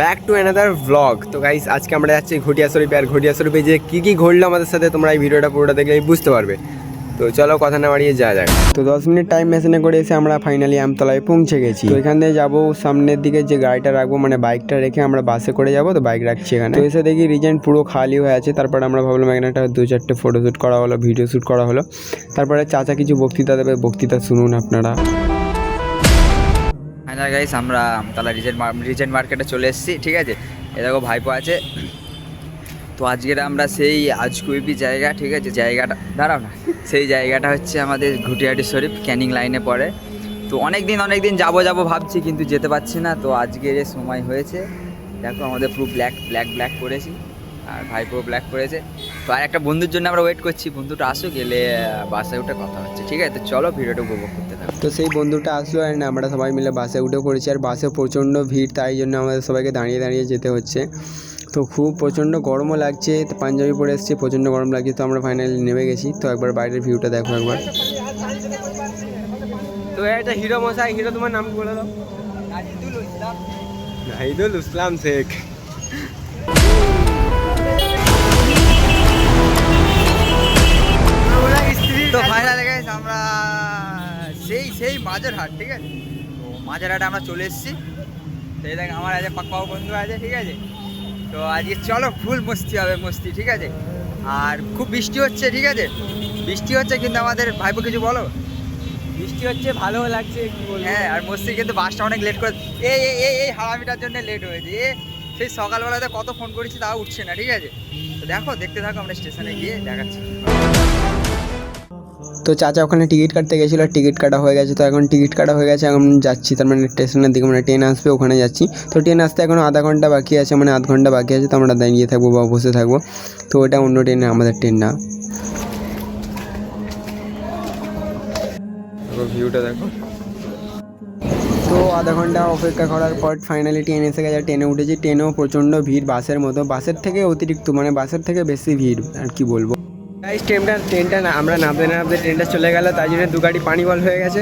Back to another blog তো guys আজকে আমরা যাচ্ছি ঘটিয়া শরীফে। আর ঘটিয়া শরীফে যে কী কী ঘটলো আমাদের সাথে, তোমরা এই ভিডিওটা পুরোটা দেখলে বুঝতে পারবে। তো চলো কথা না বাড়িয়ে যা যাক। তো দশ মিনিট টাইম মেশিনে করে এসে আমরা ফাইনালি আমতলায় পৌঁছে গেছি। তো এখান থেকে যাব, সামনের দিকে যে গাড়িটা রাখব মানে বাইকটা রেখে আমরা বাসে করে যাব, তো বাইক রাখছি এখানে। তো এসে দেখি রিজেন্ট পুরো খালি হয়ে আছে। তারপর আমরা ভাবলাম এখানে একটা দু চারটে ফটো শ্যুট করা হলো ভিডিও শ্যুট করা হলো। তারপরে চাচা কিছু বক্তৃতা দেবে। বক্তৃতা শুনুন আপনারা। হ্যাঁ গাইস আমরা তাহলে রিজেন্ট রিজেন্ট মার্কেটে চলে এসেছি, ঠিক আছে? এ দেখো ভাইপো আছে। তো আজকের আমরা সেই আজকুইপি জায়গা, ঠিক আছে? জায়গাটা, দাঁড়াও না। সেই জায়গাটা হচ্ছে আমাদের ঘুটিয়াটি শরীফ, ক্যানিং লাইনে পড়ে। তো অনেক দিন অনেক দিন যাব যাব ভাবছি, কিন্তু যেতে পারছি না। তো আজকের সময় হয়েছে। দেখো, আমাদের পুরো ব্ল্যাক ব্ল্যাক ব্ল্যাক করেছি। আর ভাইপো ব্ল্যাক করেছে। তো আর একটা বন্ধুর জন্য আমরা ওয়েট করছি। বন্ধুটা আসুক, এলে বাসায় উঠে কথা হচ্ছে, ঠিক আছে? তো চলো, ভিডিওটা উপভোগ তো সেই বন্ধুটা আসলো অ্যান্ড আমরা সবাই মিলে বাসে উঠে পড়েছি। আর বাসে প্রচণ্ড ভিড় তাই জন্য আমাদের সবাইকে দাঁড়িয়ে দাঁড়িয়ে যেতে হচ্ছে। তো খুব প্রচণ্ড গরমও লাগছে পাঞ্জাবি পরে এসেছি প্রচণ্ড গরম লাগছে তো আমরা ফাইনালি নেমে গেছি। তো একবার বাইরের ভিউটা দেখো একবার। তো এটা হিরো মশাই হিরো তোমার নাম বলে দাও। নাহিদুল ইসলাম। শেখ। তো ফাইনাল সেই সেই মাঝের হাট ঠিক আছে? তো মাঝের হাটে আমরা চলে এসেছি। তো এই দেখ আমার আছে পাক্কাও বন্ধু আছে ঠিক আছে? তো আজকে চলো ফুল মস্তি হবে মস্তি ঠিক আছে? আর খুব বৃষ্টি হচ্ছে ঠিক আছে? বৃষ্টি হচ্ছে কিন্তু আমাদের ভাইপো কিছু বলো? বৃষ্টি হচ্ছে ভালো লাগছে হ্যাঁ আর মস্তি কিন্তু বাসটা অনেক লেট করে এই এই এই হারামিটার জন্য লেট হয়েছে। এ সেই সকালবেলাতে কত ফোন করেছি তাও উঠছে না ঠিক আছে? তো দেখো দেখতে থাকো আমরা স্টেশনে গিয়ে দেখাচ্ছি। তো চাচা ওখানে টিকিট কাটতে গেছিল টিকিট কাটা হয়ে গেছে। তো এখন টিকিট কাটা হয়ে গেছে এখন যাচ্ছি। তার মানে স্টেশনের দিকে মানে ট্রেন আসবে ওখানে যাচ্ছি। তো ট্রেন আসতে এখন আধা ঘণ্টা বাকি আছে মানে আধ ঘণ্টা বাকি আছে তো আমরা দাঁড়িয়ে থাকব বা বসে থাকব। তো ওটা অন্য ট্রেনে আমাদের ট্রেন না। ভিউটা দেখো। তো আধা ঘণ্টা অপেক্ষা করার পর ফাইনালি ট্রেন এসে গেছে ট্রেনে উঠেছি। ট্রেনেও প্রচণ্ড ভিড় বাসের মতো। বাসের থেকে অতিরিক্ত মানে বাসের থেকে বেশি ভিড় আর কি বলব। গাইস ট্রেনটা ট্রেনটা না, আমরা নামতে নামতে ট্রেনটা চলে গেল তাই জন্য দু গাড়ি পানি বল হয়ে গেছে।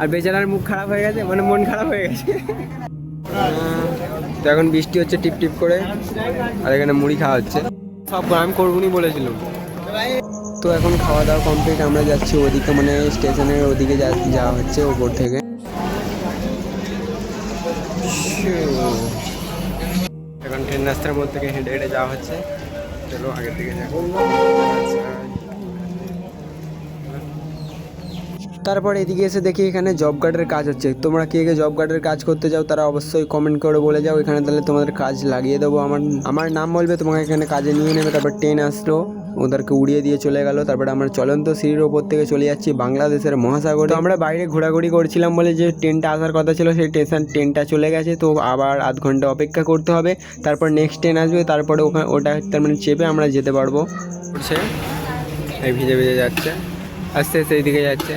আর বেচারার মুখ খারাপ হয়ে গেছে মানে মন খারাপ হয়ে গেছে। তো এখন বৃষ্টি হচ্ছে টিপ টিপ করে, আর এখানে মুড়ি খাওয়া হচ্ছে। সব আমি করবুনি বলেছিলাম তো এখন খাওয়া দাওয়া কমপ্লিট আমরা যাচ্ছি ওদিকে মানে স্টেশনের ওদিকে যাওয়া হচ্ছে ওপর থেকে। এখন ট্রেন রাস্তার মধ্যে থেকে হেঁটে হেঁটে যাওয়া হচ্ছে। চলো আগের দিকে যাব তারপর এদিকে এসে দেখি এখানে জব কার্ডের কাজ হচ্ছে। তোমরা কে কে জব কার্ডের কাজ করতে যাও তারা অবশ্যই কমেন্ট করে বলে যাও। এখানে তাহলে তোমাদের কাজ লাগিয়ে দেবো। আমার আমার নাম বলবে, তোমাকে এখানে কাজে নিয়ে নেবে। তারপর ট্রেন আসলো, ওদেরকে উড়িয়ে দিয়ে চলে গেল। তারপরে আমরা চলন্ত সিঁড়ির ওপর থেকে চলে যাচ্ছি বাংলাদেশের মহাসাগরে। তো আমরা বাইরে ঘোরাঘুরি করছিলাম বলে যে ট্রেনটা আসার কথা ছিল, সেই স্টেশন ট্রেনটা চলে গেছে। তো আবার আধ ঘণ্টা অপেক্ষা করতে হবে। তারপর নেক্সট ট্রেন আসবে। তারপরে ওখানে ওটা তার মানে চেপে আমরা যেতে পারব। এই ভিজে ভিজে যাচ্ছে। আস্তে আস্তে এইদিকে যাচ্ছে।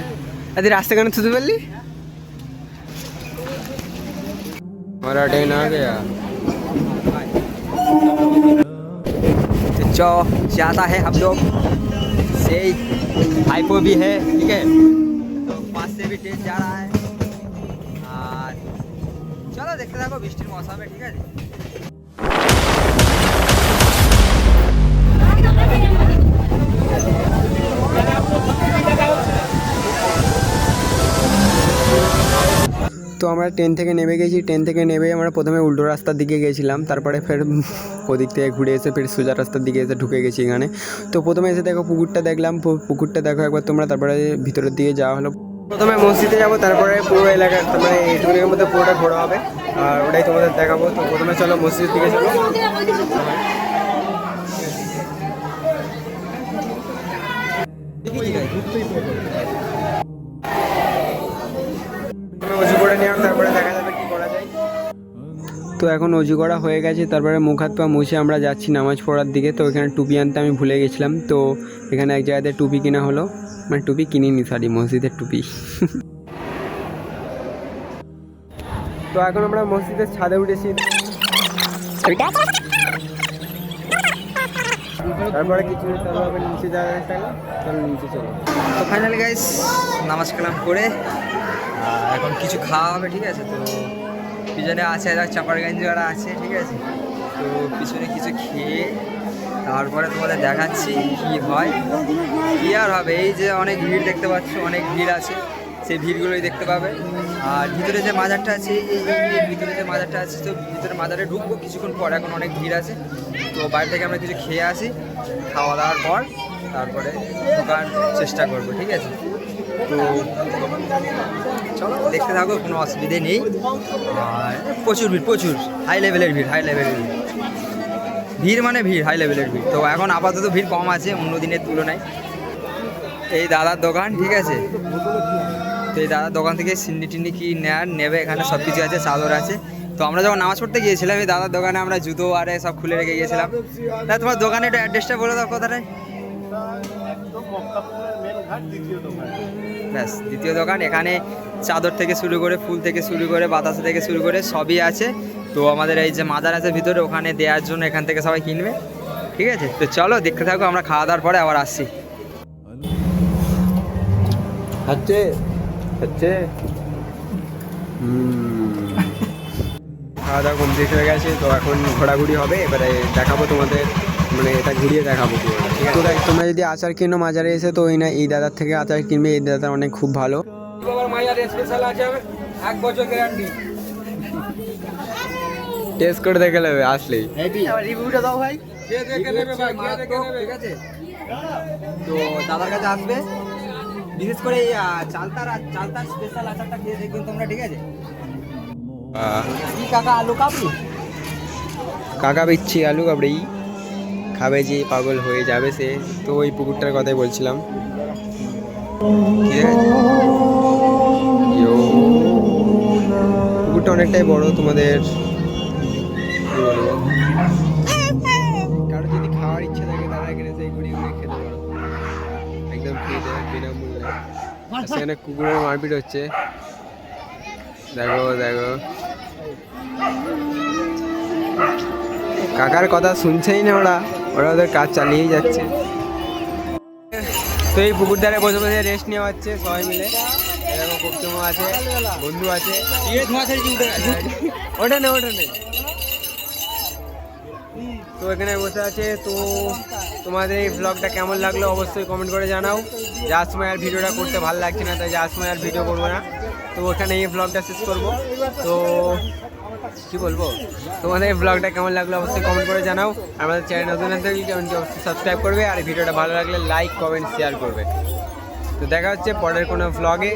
अभी అది రాస్తగానే చదువుల్లి हमारा ट्रेन आ गया। तो चो जाता है हम लोग। से हाइपो भी है, ठीक है? तो पास से भी ट्रेन जा रहा है। और चलो, देखते देखो बिस्टिर मौसम है, ठीक है? তো আমরা ট্রেন থেকে নেমে গেছি। ট্রেন থেকে নেমে আমরা প্রথমে উল্টো রাস্তার দিকে গেছিলাম। তারপরে ফের ওদিক থেকে ঘুরে এসে ফের সোজা রাস্তার দিকে এসে ঢুকে গেছি এখানে। তো প্রথমে এসে দেখো পুকুরটা দেখলাম। পুকুরটা দেখো একবার তোমরা, তারপরে ভিতরের দিকে যাওয়া হলো। প্রথমে মসজিদে যাব, তারপরে পুরো এলাকা তারপরে এইটুকুনের মধ্যে পুরোটা ঘোরা হবে। আর ওটাই তোমাদের দেখাবো। তো প্রথমে চলো মসজিদের দিকে চলো। প্রথমে তো এখন অজু করা হয়ে গেছে, তারপরে মুখ হাত পা মুছে আমরা যাচ্ছি নামাজ পড়ার দিকে। তো এখানে টুপি আনতে আমি ভুলে গেছিলাম, তো এখানে এক জায়গাতে টুপি কেনা হলো। মানে টুপি কিনিনি সরি মসজিদের টুপি। তো এখন আমরা মসজিদের ছাদে উঠেছি। তারপরে কিছু নিচে যাওয়া তাহলে নিচে চলো তো ফাইনালি গাইস নামাজ কালাম করে এখন কিছু খাওয়া হবে, ঠিক আছে? তো পিছনে আছে এক চাপারগঞ্জ ওরা আছে, ঠিক আছে? তো পিছনে কিছু খেয়ে তারপরে তোমাদের দেখাচ্ছি কি হয়। কি আর হবে? এই যে অনেক ভিড় দেখতে পাচ্ছ, অনেক ভিড় আছে, সেই ভিড়গুলোই দেখতে পাবে। আর ভিতরে যে মাজারটা আছে, এই ভিতরে যে মাজারটা আছে, তো ভিতরে মাজারে ঢুকবো কিছুক্ষণ পর, এখন অনেক ভিড় আছে। তো বাইরে থেকে আমরা কিছু খেয়ে আসি, খাওয়া দাওয়ার পর তারপরে ঢোকার চেষ্টা করব, ঠিক আছে? তো চলো দেখতে থাকো, কোনো অসুবিধে নেই। আর প্রচুর ভিড়, প্রচুর। হাই লেভেলের ভিড় হাই লেভেলের ভিড়। ভিড় মানে ভিড় হাই লেভেলের ভিড়। তো এখন আপাতত ভিড় কম আছে, অন্য দিনের তুলনায়। এই দাদার দোকান, ঠিক আছে? তো এই দাদার দোকান থেকে সিন্ডি টিন্ডি কি নেয়ার, নেবে, এখানে সব কিছু আছে, চাদর আছে। তো আমরা যখন নামাজ পড়তে গিয়েছিলাম, এই দাদার দোকানে আমরা জুতো, আরে সব খুলে রেখে গিয়েছিলাম। তা তোমার দোকানে একটু অ্যাড্রেসটা বলে দাও কথাটাই ব্যাস দ্বিতীয় দোকান। এখানে চাদর থেকে শুরু করে ফুল থেকে শুরু করে বাতাসা থেকে শুরু করে সবই আছে। তো আমাদের এই যে মাদার আছে ভিতরে ওখানে দেওয়ার জন্য এখান থেকে সবাই কিনবে। ঠিক আছে? তো চলো দেখতে থাকো আমরা খাওয়া দাওয়ার পরে আবার আসছি। হচ্ছে হচ্ছে। খাওয়া দাওয়া কমপ্লিট হয়ে গেছে তো এখন ঘোরাঘুরি হবে। এবারে দেখাবো তোমাদের মানে এটা ঘুরিয়ে দেখাবো তো দেখ, তোমরা যদি আচার কিনো মাজারে এসে তো ওই না এই দাদার থেকে আচার কিনবে এই দাদার অনেক খুব ভালো। এক বছর গ্যারান্টি টেস্ট করে দেখে নেবে আসলেই। রিভিউটা দাও ভাই। কে দেখে নেবে ভাই? কে দেখে নেবে? ঠিক আছে? তো দাদার কাছে আসবে। বিশেষ করে এই চালতার চালতার স্পেশাল আচারটা খেয়ে দেখবেন তোমরা ঠিক আছে? কি কাকা আলু কাকা বিচ্ছি আলু কাবড়ি খাবে যে পাগল হয়ে যাবে সে তো ওই পুকুরটার কথাই বলছিলাম। ঠিক আছে? পুকুরটা অনেকটাই বড় তোমাদের কারও যদি খাওয়ার ইচ্ছে থাকে তারা এখানে সেই ঘুরিয়ে ঘুরিয়ে খেতে পারো। একদম ফ্রিতে বিনামূল্যে। সেখানে কুকুরের মারপিট হচ্ছে। দেখো দেখো। কাকার কথা শুনছেই না ওরা। ওরা ওদের কাজ চালিয়েই যাচ্ছে। তো এই পুকুর ধারে বসে বসে রেস্ট নেওয়া হচ্ছে সবাই মিলে। এরকম আছে, বন্ধু আছে। ওটা নেই ওটা নেই তো এখানে বসে আছে, তো তোমাদের এই ব্লগটা কেমন লাগল অবশ্যই কমেন্ট করে জানাও। যার আর ভিডিওটা করতে ভালো লাগছে না, তাই যার আর ভিডিও করব না। তো ওখানে এই ব্লগটা শেষ করব। তো কি বলব? তোমাদের এই ব্লগটা কেমন লাগল অবশ্যই কমেন্ট করে জানাও। আমাদের চ্যানেল নতুন অবশ্যই সাবস্ক্রাইব করবে আর ভিডিওটা ভালো লাগলে লাইক কমেন্ট শেয়ার করবে। তো দেখা হচ্ছে পরের কোনো ব্লগে